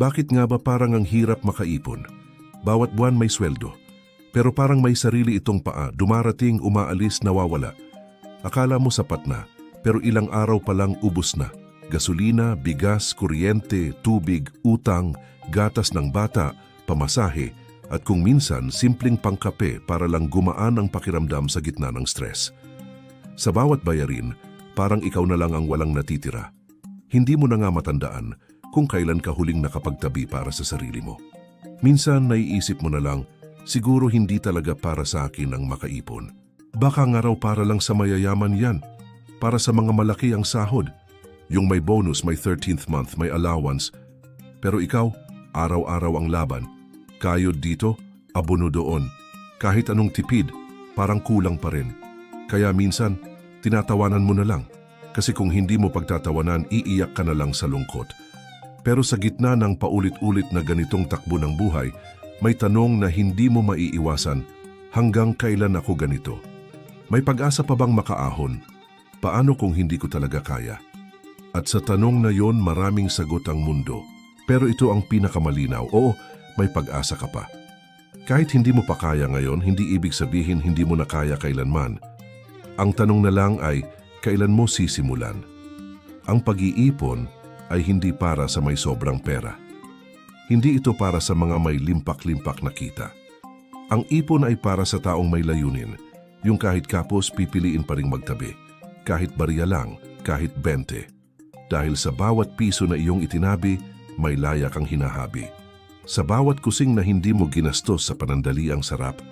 Bakit nga ba parang ang hirap makaipon? Bawat buwan may sweldo. Pero parang may sarili itong paa, dumarating, umaalis, nawawala. Akala mo sapat na, pero ilang araw pa lang ubus na. Gasolina, bigas, kuryente, tubig, utang, gatas ng bata, pamasahe, at kung minsan simpleng pangkape para lang gumaan ang pakiramdam sa gitna ng stress. Sa bawat bayarin, parang ikaw na lang ang walang natitira. Hindi mo na nga matandaan kung kailan ka huling nakapagtabi para sa sarili mo. Minsan naiisip mo na lang, siguro hindi talaga para sa akin ang makaipon. Baka nga raw para lang sa mayayaman yan, para sa mga malaki ang sahod. Yung may bonus, may 13th month, may allowance. Pero ikaw, araw-araw ang laban. Kayod dito, abono doon. Kahit anong tipid, parang kulang pa rin. Kaya minsan, tinatawanan mo na lang. Kasi kung hindi mo pagtatawanan, iiyak ka na lang sa lungkot. Pero sa gitna ng paulit-ulit na ganitong takbo ng buhay, may tanong na hindi mo maiiwasan, hanggang kailan ako ganito? May pag-asa pa bang makaahon? Paano kung hindi ko talaga kaya? At sa tanong na yon maraming sagot ang mundo. Pero ito ang pinakamalinaw, oo, may pag-asa ka pa. Kahit hindi mo pa kaya ngayon, hindi ibig sabihin hindi mo na kaya kailanman. Ang tanong na lang ay, kailan mo sisimulan? Ang pag-iipon ay hindi para sa may sobrang pera. Hindi ito para sa mga may limpak-limpak na kita. Ang ipon ay para sa taong may layunin, yung kahit kapos pipiliin pa ring magtabi, kahit barya lang, kahit 20. Dahil sa bawat piso na iyong itinabi, may laya kang hinahabi. Sa bawat kusing na hindi mo ginastos sa panandali ang sarap,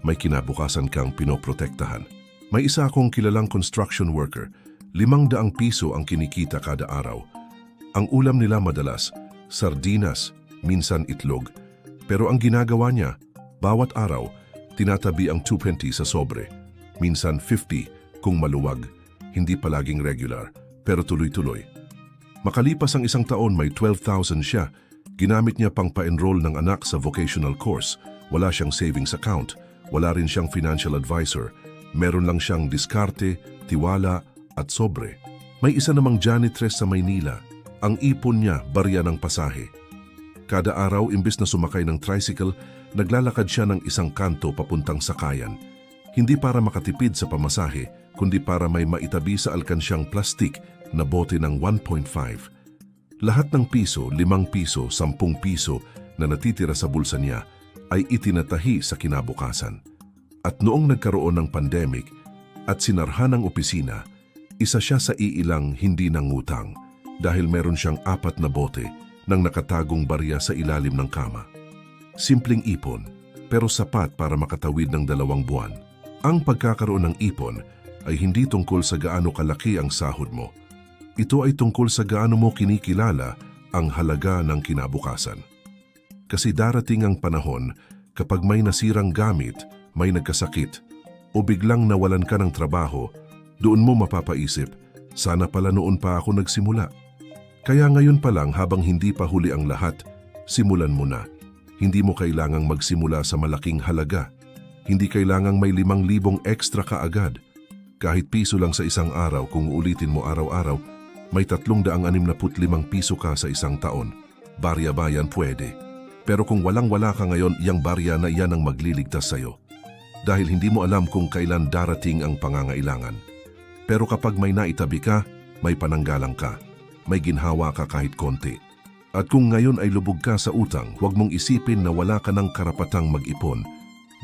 may kinabukasan kang pinoprotektahan. May isa akong kilalang construction worker, limang daang piso ang kinikita kada araw. Ang ulam nila madalas, sardinas, minsan itlog. Pero ang ginagawa niya, bawat araw, tinatabi ang 220 sa sobre. Minsan 50 kung maluwag, hindi palaging regular, pero tuloy-tuloy. Makalipas ang isang taon may 12,000 siya, ginamit niya pang pa-enroll ng anak sa vocational course, wala siyang savings account, wala rin siyang financial advisor, meron lang siyang diskarte, tiwala at sobre. May isa namang janitress sa Maynila, ang ipon niya barya ng pasahe. Kada araw imbes na sumakay ng tricycle, naglalakad siya ng isang kanto papuntang sakayan. Hindi para makatipid sa pamasahe, kundi para may maitabi sa alkansyang plastik na bote ng 1.5. Lahat ng piso, limang piso, sampung piso na natitira sa bulsa niya ay itinatahi sa kinabukasan. At noong nagkaroon ng pandemic at sinarhan ang opisina, isa siya sa iilang hindi nangutang dahil meron siyang apat na bote ng nakatagong barya sa ilalim ng kama. Simpleng ipon, pero sapat para makatawid ng dalawang buwan. Ang pagkakaroon ng ipon ay hindi tungkol sa gaano kalaki ang sahod mo. Ito ay tungkol sa gaano mo kinikilala ang halaga ng kinabukasan. Kasi darating ang panahon kapag may nasirang gamit, may nagkasakit, o biglang nawalan ka ng trabaho, doon mo mapapaisip, sana pala noon pa ako nagsimula. Kaya ngayon pa lang habang hindi pa huli ang lahat, simulan mo na. Hindi mo kailangang magsimula sa malaking halaga. Hindi kailangang may limang libong extra kaagad. Kahit piso lang sa isang araw kung ulitin mo araw-araw, may tatlong daang anim na putlimang piso ka sa isang taon. Barya bayan pwede. Pero kung walang-wala ka ngayon, iyang barya na iyan ang magliligtas sa'yo. Dahil hindi mo alam kung kailan darating ang pangangailangan. Pero kapag may naitabi ka, may pananggalang ka. May ginhawa ka kahit konti. At kung ngayon ay lubog ka sa utang, huwag mong isipin na wala ka ng karapatang mag-ipon.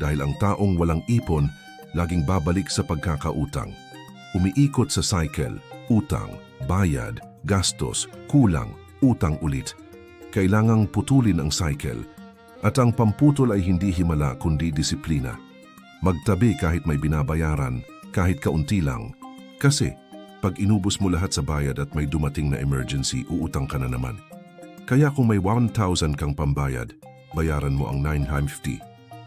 Dahil ang taong walang ipon, laging babalik sa pagkakautang. Umiikot sa cycle, utang, bayad, gastos, kulang, utang ulit. Kailangang putulin ang cycle. At ang pamputol ay hindi himala kundi disiplina. Magtabi kahit may binabayaran, kahit kaunti lang. Kasi, pag inubos mo lahat sa bayad at may dumating na emergency, uutang ka na naman. Kaya kung may 1,000 kang pambayad, bayaran mo ang 950.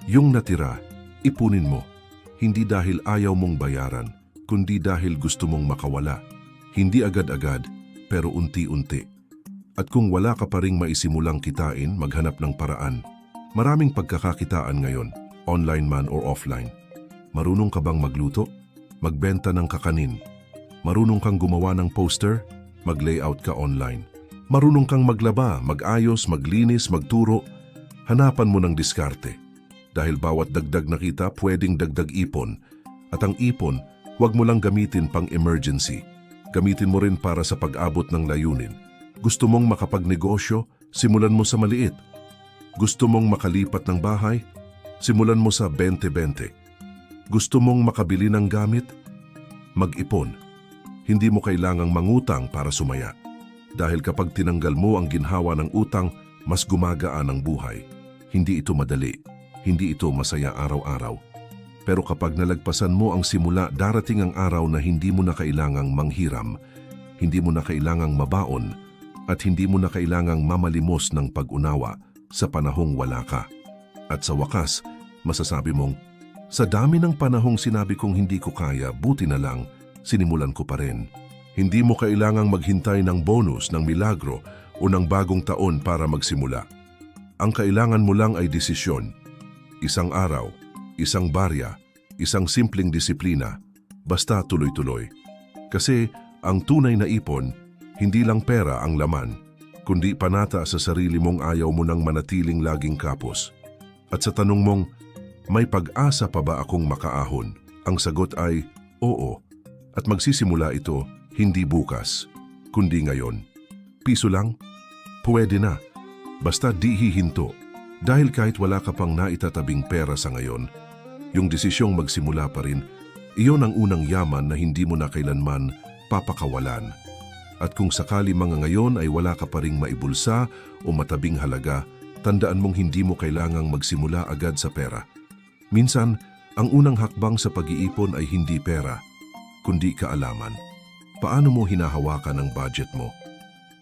Yung natira, ipunin mo. Hindi dahil ayaw mong bayaran, kundi dahil gusto mong makawala. Hindi agad-agad, pero unti-unti. At kung wala ka pa ring maisimulang kitain, maghanap ng paraan. Maraming pagkakakitaan ngayon, online man or offline. Marunong ka bang magluto? Magbenta ng kakanin? Marunong kang gumawa ng poster? Mag-layout ka online. Marunong kang maglaba, magayos, maglinis, magturo. Hanapan mo ng diskarte. Dahil bawat dagdag na kita pwedeng dagdag ipon. At ang ipon, huwag mo lang gamitin pang emergency. Gamitin mo rin para sa pag-abot ng layunin. Gusto mong makapagnegosyo, simulan mo sa maliit. Gusto mong makalipat ng bahay, simulan mo sa 20-20. Gusto mong makabili ng gamit, mag-ipon. Hindi mo kailangang mangutang para sumaya. Dahil kapag tinanggal mo ang ginhawa ng utang, mas gumagaan ang buhay. Hindi ito madali. Hindi ito masaya araw-araw. Pero kapag nalagpasan mo ang simula, darating ang araw na hindi mo na kailangang manghiram, hindi mo na kailangang mabaon, at hindi mo na kailangang mamalimos ng pag-unawa sa panahong wala ka. At sa wakas, masasabi mong, sa dami ng panahong sinabi kong hindi ko kaya, buti na lang, sinimulan ko pa rin. Hindi mo kailangang maghintay ng bonus, ng milagro o ng bagong taon para magsimula. Ang kailangan mo lang ay desisyon. Isang araw, isang barya, isang simpleng disiplina, basta tuloy-tuloy. Kasi ang tunay na ipon, hindi lang pera ang laman, kundi panata sa sarili mong ayaw mo nang manatiling laging kapos. At sa tanong mong, may pag-asa pa ba akong makaahon? Ang sagot ay, oo. At magsisimula ito, hindi bukas, kundi ngayon. Piso lang? Pwede na. Basta di hihinto. Dahil kahit wala ka pang naitatabing pera sa ngayon, yung desisyong magsimula pa rin, iyon ang unang yaman na hindi mo na kailanman papakawalan. At kung sakali mga ngayon ay wala ka pa ring maibulsa o matabing halaga, tandaan mong hindi mo kailangang magsimula agad sa pera. Minsan, ang unang hakbang sa pag-iipon ay hindi pera, kundi kaalaman. Paano mo hinahawakan ang budget mo?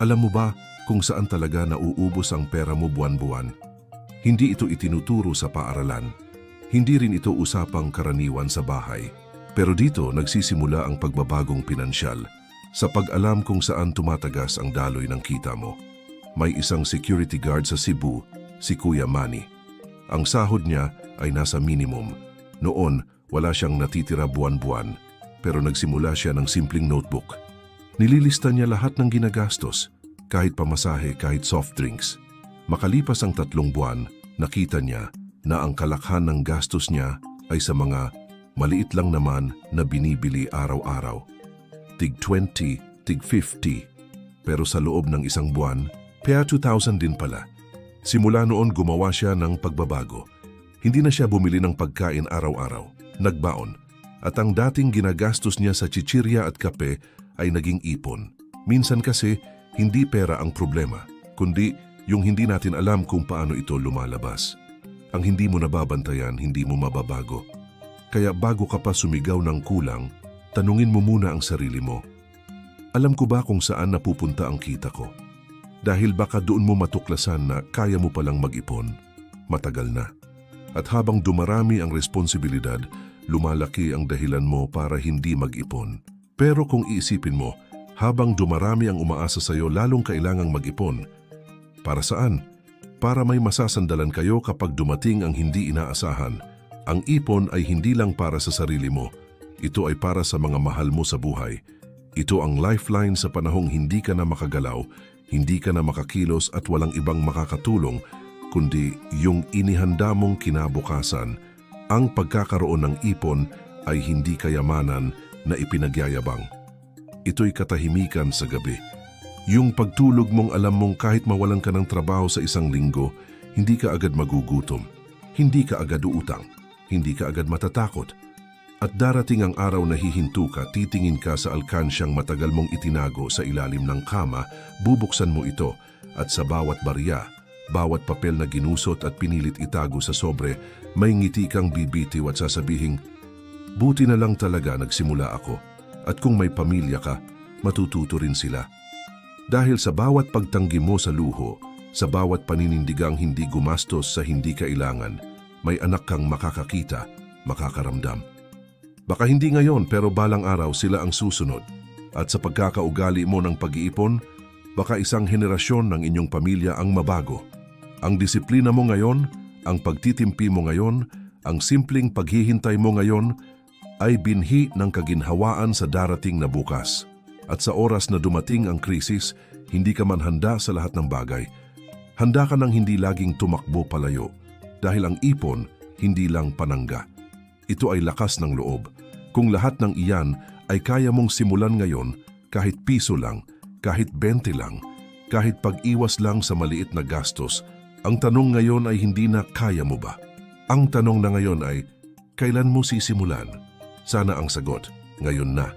Alam mo ba kung saan talaga nauubos ang pera mo buwan-buwan? Hindi ito itinuturo sa paaralan. Hindi rin ito usapang karaniwan sa bahay. Pero dito nagsisimula ang pagbabagong pinansyal sa pag-alam kung saan tumatagas ang daloy ng kita mo. May isang security guard sa Cebu, si Kuya Manny. Ang sahod niya ay nasa minimum. Noon, wala siyang natitira buwan-buwan, pero nagsimula siya ng simpleng notebook. Nililista niya lahat ng ginagastos, kahit pamasahe, kahit soft drinks. Makalipas ang tatlong buwan, nakita niya na ang kalakhan ng gastos niya ay sa mga maliit lang naman na binibili araw-araw. Tig 20, tig 50. Pero sa loob ng isang buwan, kaya 2,000 din pala. Simula noon gumawa siya ng pagbabago. Hindi na siya bumili ng pagkain araw-araw, nagbaon. At ang dating ginagastos niya sa chichirya at kape ay naging ipon. Minsan kasi, hindi pera ang problema, kundi yung hindi natin alam kung paano ito lumalabas. Ang hindi mo nababantayan, hindi mo mababago. Kaya bago ka pa sumigaw ng kulang, tanungin mo muna ang sarili mo. Alam ko ba kung saan napupunta ang kita ko? Dahil baka doon mo matuklasan na kaya mo palang mag-ipon. Matagal na. At habang dumarami ang responsibilidad, lumalaki ang dahilan mo para hindi mag-ipon. Pero kung iisipin mo, habang dumarami ang umaasa sa iyo, lalong kailangang mag-ipon. Para saan? Para may masasandalan kayo kapag dumating ang hindi inaasahan. Ang ipon ay hindi lang para sa sarili mo. Ito ay para sa mga mahal mo sa buhay. Ito ang lifeline sa panahong hindi ka na makagalaw, hindi ka na makakilos at walang ibang makakatulong kundi yung inihanda mong kinabukasan, ang pagkakaroon ng ipon ay hindi kayamanan na ipinagyayabang. Ito'y katahimikan sa gabi. Yung pagtulog mong alam mong kahit mawalan ka ng trabaho sa isang linggo, hindi ka agad magugutom, hindi ka agad uutang, hindi ka agad matatakot. At darating ang araw na hihinto ka, titingin ka sa alkansyang matagal mong itinago sa ilalim ng kama, bubuksan mo ito at sa bawat barya, bawat papel na ginusot at pinilit itago sa sobre, may ngiti kang bibitiw at sasabihing, Buti na lang talaga nagsimula ako. At kung may pamilya ka, matututo rin sila. Dahil sa bawat pagtanggi mo sa luho, sa bawat paninindigang hindi gumastos sa hindi kailangan, may anak kang makakakita, makakaramdam. Baka hindi ngayon pero balang araw sila ang susunod. At sa pagkakaugali mo ng pag-iipon, baka isang henerasyon ng inyong pamilya ang mabago. Ang disiplina mo ngayon, ang pagtitimpi mo ngayon, ang simpleng paghihintay mo ngayon ay binhi ng kaginhawaan sa darating na bukas. At sa oras na dumating ang krisis, hindi ka man handa sa lahat ng bagay, handa ka ng hindi laging tumakbo palayo dahil ang ipon hindi lang panangga. Ito ay lakas ng loob. Kung lahat ng iyan ay kaya mong simulan ngayon, kahit piso lang, kahit 20 lang, kahit pag-iwas lang sa maliit na gastos, ang tanong ngayon ay hindi na kaya mo ba? Ang tanong na ngayon ay, kailan mo sisimulan? Sana ang sagot, ngayon na.